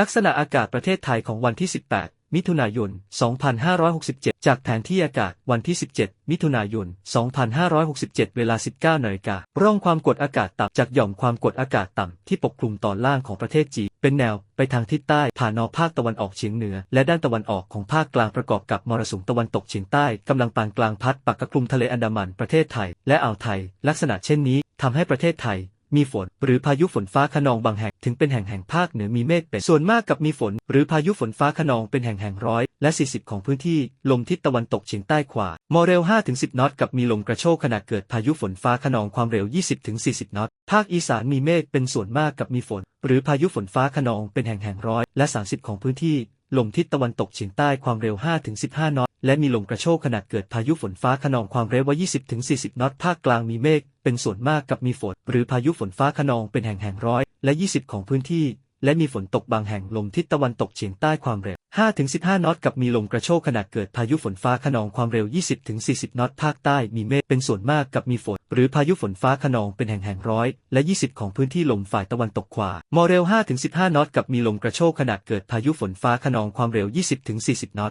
ลักษณะอากาศประเทศไทยของวันที่ 18 มิถุนายน 2567 จากแผนที่อากาศวันที่ 17 มิถุนายน 2567 เวลา 19นาฬิการ่องความกดอากาศต่ำจากหย่อมความกดอากาศต่ำที่ปกคลุมตอนล่างของประเทศจีนเป็นแนวไปทางทิศใต้ผ่านนอภาคตะวันออกเฉียงเหนือ และด้านตะวันออกของภาคกลางประกอบกับมรสุมตะวันตกเฉียงใต้กำลังปานกลางพัดปักกคลุมทะเลอันดามันประเทศไทย และอ่าวไทย ลักษณะเช่นนี้ทำให้ประเทศไทย มีฝน หรือพายุฝนฟ้าขนองบางแห่ง ถึงเป็นแห่งแห่งภาคเหนือมีเมฆเป็นส่วนมากกับมีฝน หรือพายุฝนฟ้าขนองเป็นแห่งแห่งร้อยและ 40 ของพื้นที่ ลมทิศตะวันตกเฉียงใต้ขวา มอเร็ว5-10 นอตกับมีลมกระโชกขณะเกิดพายุฝนฟ้าขนองความเร็ว 20-40 นอต ภาคอีสานมีเมฆเป็นส่วนมากกับมีฝน หรือพายุฝนฟ้าขนองเป็นแห่งแห่งร้อยและ 30 ของพื้นที่ ลมทิศตะวันตกเฉียงใต้ความเร็ว 5-15 นอต และมีลมกระโชกขณะเกิดพายุฝนฟ้าขนองความเร็วว่า 20-40 นอตภาคกลางมีเมฆเป็นส่วนมากกับมีฝน หรือพายุฝนฟ้าขนองเป็นแห่งแห่งร้อย และ 20 ของพื้นที่ และมีฝนตกบางแห่งลมทิศตะวันตกเฉียงใต้ความเร็ว 5-15 นอตกับมีลมกระโชกขณะเกิดพายุฝนฟ้าขนองความเร็ว 20-40 นอตภาคใต้มีเมฆเป็นส่วนมากกับมีฝน หรือพายุฝนฟ้าขนองเป็นแห่งแห่งร้อย และ 20 ของพื้นที่ลมฝ่ายตะวันตกขวามอเร็ว5-15 นอตกับมีลมกระโชกขณะเกิดพายุฝนฟ้าขนองความเร็ว 20-40 นอต